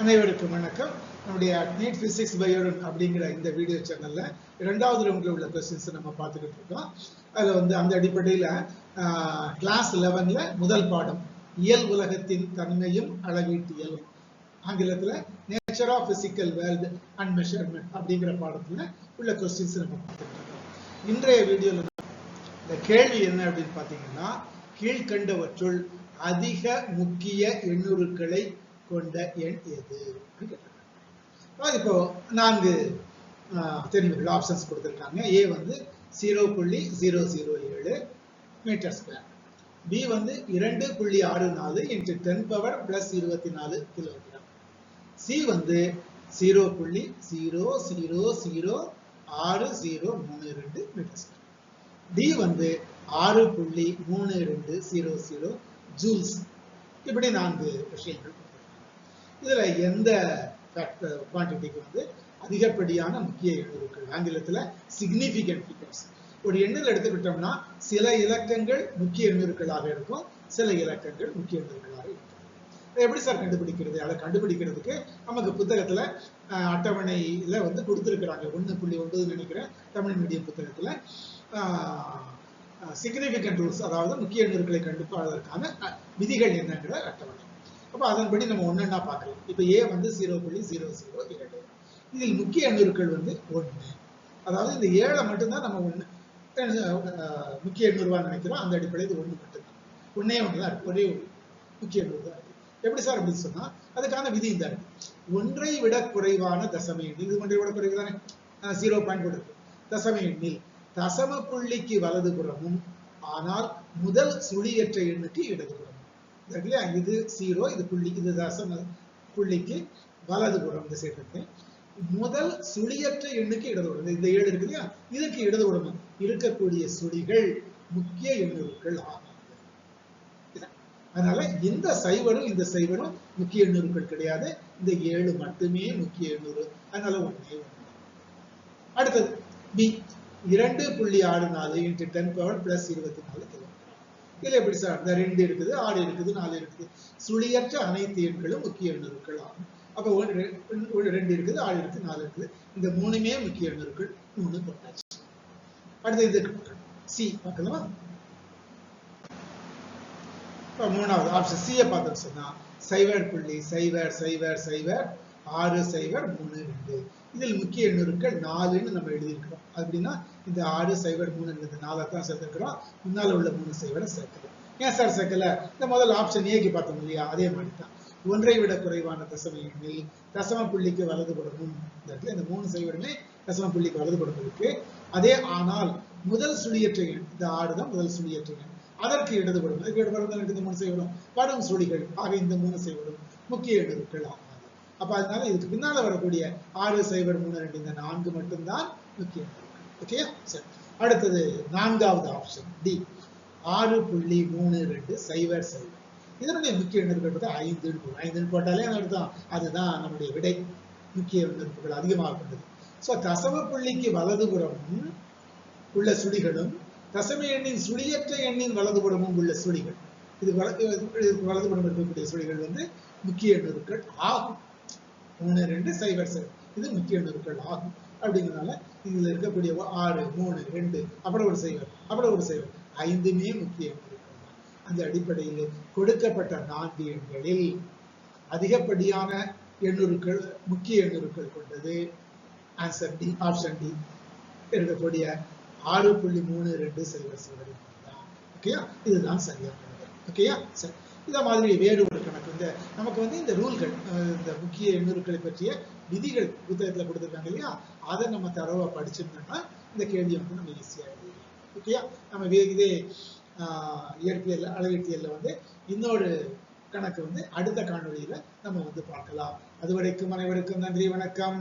அனைவருக்கும் வணக்கம். நம்முடைய நீட் பிசிக்ஸ் பயோடன் அப்படிங்கிற இந்த வீடியோ சேனல்ல இரண்டாவது ரவுண்ட்ல உள்ள கொஸ்டின்ஸ் நம்ம பார்த்துக்கிட்டு இருக்கோம். அதுல வந்து அந்த அடிப்படையில கிளாஸ் லெவன்ல முதல் பாடம் இயல் உலகத்தின் தன்மையும் அளவீட்டியலும் ஆங்கிலத்துல nature of physical world and measurement அப்படிங்கிற பாடத்துல உள்ள கொஸ்டின்ஸ் நம்ம பார்த்துக்கிட்டு இருக்கோம். இன்றைய வீடியோல இந்த கேள்வி என்ன அப்படின்னு பாத்தீங்கன்னா கீழ்கண்டவற்றுள் அதிக முக்கிய எண்ணுருக்களை கொண்ட எண் எது? இப்போ நான்கு தெரிவுகள் ஆப்ஷன்ஸ் கொடுத்துருக்காங்க. ஏ வந்து ஜீரோ புள்ளி ஜீரோ ஜீரோ ஏழு மீட்டர் ஸ்கொயர் பி வந்து இரண்டு புள்ளி ஆறு நாலு இன்ட்டு டென் பவர் பிளஸ் இருபத்தி நாலு கிலோகிராம் சி வந்து ஜீரோ புள்ளி ஜீரோ ஜீரோ ஜீரோ ஆறு ஜீரோ மூணு ரெண்டு மீட்டர் ஸ்கொயர் டி வந்து ஆறு புள்ளி மூணு ரெண்டு ஜீரோ ஜீரோ ஜூல்ஸ் இப்படி நான்கு விஷயங்கள். இதுல எந்த குவான்டிட்டிக்கு வந்து அதிகப்படியான முக்கிய எண்ணுருக்கள் ஆங்கிலத்துல சிக்னிபிகன்ட் ஃபிகர்ஸ் ஒரு எண்ணில் எடுத்துக்கிட்டோம்னா சில இலக்கங்கள் முக்கிய எண்ணுருக்களாக இருக்கும் சில இலக்கங்கள் முக்கிய எண்ணுருக்களாக இருக்கும். எப்படி சார் கண்டுபிடிக்கிறது? அதை கண்டுபிடிக்கிறதுக்கு நமக்கு புத்தகத்துல அட்டவணையில் அட்டவணையில வந்து கொடுத்துருக்குறாங்க. ஒன்று புள்ளி ஒன்பது நினைக்கிறேன். தமிழ் மீடியம் புத்தகத்துல. சிக்னிபிகன்ட் ரூல்ஸ் அதாவது முக்கிய எண்ணுருக்களை கண்டுபாடுவதற்கான விதிகள் என்னங்கிற அட்டவணை. அப்ப அதன்படி நம்ம ஒன்னொன்னா பார்க்கலாம். இப்ப ஏ வந்து ஜீரோ புள்ளி ஜீரோ ஜீரோ இரண்டு. இதில் முக்கிய எண்ணுருக்கள் வந்து ஒன்று அதாவது இந்த ஏழை மட்டும்தான் நம்ம ஒண்ணு முக்கிய எண்ணூறுவா நினைக்கிறோம். அந்த அடிப்படையில் இது மட்டும்தான். ஒன்னே ஒன்று தான் இருக்கு. ஒரே ஒரு முக்கிய எண்ணூறு தான் இருக்கு. எப்படி சார் அப்படின்னு சொன்னா அதுக்கான விதி இந்த இருக்கு. ஒன்றை விட குறைவான தசம எண்ணில் இது ஒன்றை விட குறைவு தானே? ஜீரோ பாயிண்ட் கொடுக்கு தசம எண்ணில் தசம புள்ளிக்கு வலதுபுறமும் ஆனால் முதல் சுழியற்ற எண்ணுக்கு இடதுபுறம் இல்லையா இது ஜீரோ இது புள்ளி இது தசம புள்ளிக்கு வலதுபுறம் இந்த சைடு இருக்கு. முதல் சுழியற்ற எண்ணுக்கு இடதுபுறம் இந்த ஏழு இருக்கு இல்லையா? இதுக்கு இடதுபுறம் இருக்கக்கூடிய சுழிகள் முக்கிய எண்ணுருக்கள் ஆகும். அதனால இந்த சைவரும் இந்த சைவரும் முக்கிய எண்ணுருக்கள் கிடையாது. இந்த ஏழு மட்டுமே முக்கிய எண்ணூறு அதனால ஒன்றே ஒன்று அடுத்தது பி இரண்டு புள்ளி ஆறு நாலு இன்ட்டு டென் பவர் பிளஸ் இருபத்தி நாலு கிலோ இதுல எப்படி சார்? இந்த ரெண்டு இருக்குது ஆறு இருக்குது நாலு இருக்குது. சுழியற்ற அனைத்து எண்களும் முக்கிய எண்ணூறுகள் ஆகும். அப்ப ஒரு ரெண்டு இருக்குது ஆறு இருக்குது நாலு இருக்குது. இந்த மூணுமே முக்கிய எண்ணூறுகள் மூணு போட்டாச்சு. அடுத்து இது சி பார்க்கலாமா? மூணாவது ஆப்ஷன் சியை பார்த்தோம் சொன்னா சைவர் புள்ளி சைவர் சைவர் சைவர் ஆறு சைவர் மூணு ரெண்டு. இதில் முக்கிய எண்ணூறுக்கள் நாலுன்னு நம்ம எழுதியிருக்கிறோம். அப்படின்னா இந்த ஆறு சைவர் மூணு இந்த நாலை தான் சேர்த்துக்கிறோம் முன்னால் உள்ள மூணு சைவரை சேர்க்கிறோம். ஏன் சார் சேர்க்கல? இந்த முதல் ஆப்ஷன் ஏக்கு பார்த்தோம் இல்லையா? அதே மாதிரி தான் ஒன்றை விட குறைவான தசம எண்ணில் தசம புள்ளிக்கு வலதுபுறமும் இந்த இடத்துல இந்த மூணு சைவருமே தசம புள்ளிக்கு வலதுபுறம் இருக்கு. அதே ஆனால் முதல் சுழியற்ற எண் இந்த ஆறு தான் முதல் சுழியற்ற எண். அதற்கு இடதுபுறம் அதுக்கு இடதுபுறம் தான் இருக்குது மூணு செய்வரும் வரும் சுழிகள் ஆக இந்த மூணு செய்வரும் முக்கிய எண்ணுருக்கள் ஆகும் அப்ப அதனால இதுக்கு பின்னால வரக்கூடிய ஆறு சைபர் மூணு ரெண்டு இந்த நான்கு மட்டும்தான் முக்கிய எண்ணுருக்கள் ஓகே சரி அடுத்தது நான்காவது ஆப்ஷன் டி ஆறு புள்ளி மூணு ரெண்டு சைபர் சைபர் இதனுடைய முக்கிய எண்ணுருக்கள் ஐந்து ஐந்துன்னு போட்டாலே அர்த்தம்? அதுதான் நம்முடைய விடை. முக்கிய எண்ணுருக்கள் அதிகமாக கொண்டது. ஸோ தசம புள்ளிக்கு வலதுபுறமும் உள்ள சுழிகளும் தசம எண்ணின் சுழியற்ற எண்ணின் வலதுபுறமும் உள்ள சுழிகள். இது வலது வலதுபுறம் இருக்கக்கூடிய சுழிகள் வந்து முக்கிய எண்ணுருக்கள் ஆகும். மூணு ரெண்டு சைபர் சைபர் இது முக்கிய எண்ணுருக்கள் ஆகும். அப்படிங்கிறதுனால இதுல இருக்கக்கூடிய ஆறு மூணு ரெண்டு அப்புறம் ஒரு சைபர் அப்புறம் ஒரு சைபர் ஐந்துமே முக்கிய அந்த அடிப்படையில் கொடுக்கப்பட்ட நான்கு எண்களில் அதிகப்படியான எண்ணுருக்கள் முக்கிய எண்ணுருக்கள் கொண்டது. ஆன்சர் டி ஆப்ஷன் டி இருக்கக்கூடிய ஆறு புள்ளி மூணு ரெண்டு சைபர் சைபர் தான். ஓகேயா இதுதான் சரியானது ஓகேயா சரி. இதை மாதிரி வேறு ஒரு கணக்கு இந்த நமக்கு வந்து இந்த ரூல்கள் இந்த முக்கிய எண்ணூறுகளை பற்றிய விதிகள் புத்தகத்தில் கொடுத்துருக்காங்க இல்லையா? அதை நம்ம தரவா படிச்சிருந்தோம்னா இந்த கேள்வியை வந்து நம்ம ஈஸியாக எழுதிடலாம். ஓகேயா நம்ம இதே ஆஹ், இயற்பியல் அளவீட்டியல்ல வந்து இன்னொரு கணக்கு வந்து அடுத்த காணொளியில நம்ம வந்து பார்க்கலாம். அதுவரைக்கும் அனைவருக்கும் நன்றி வணக்கம்.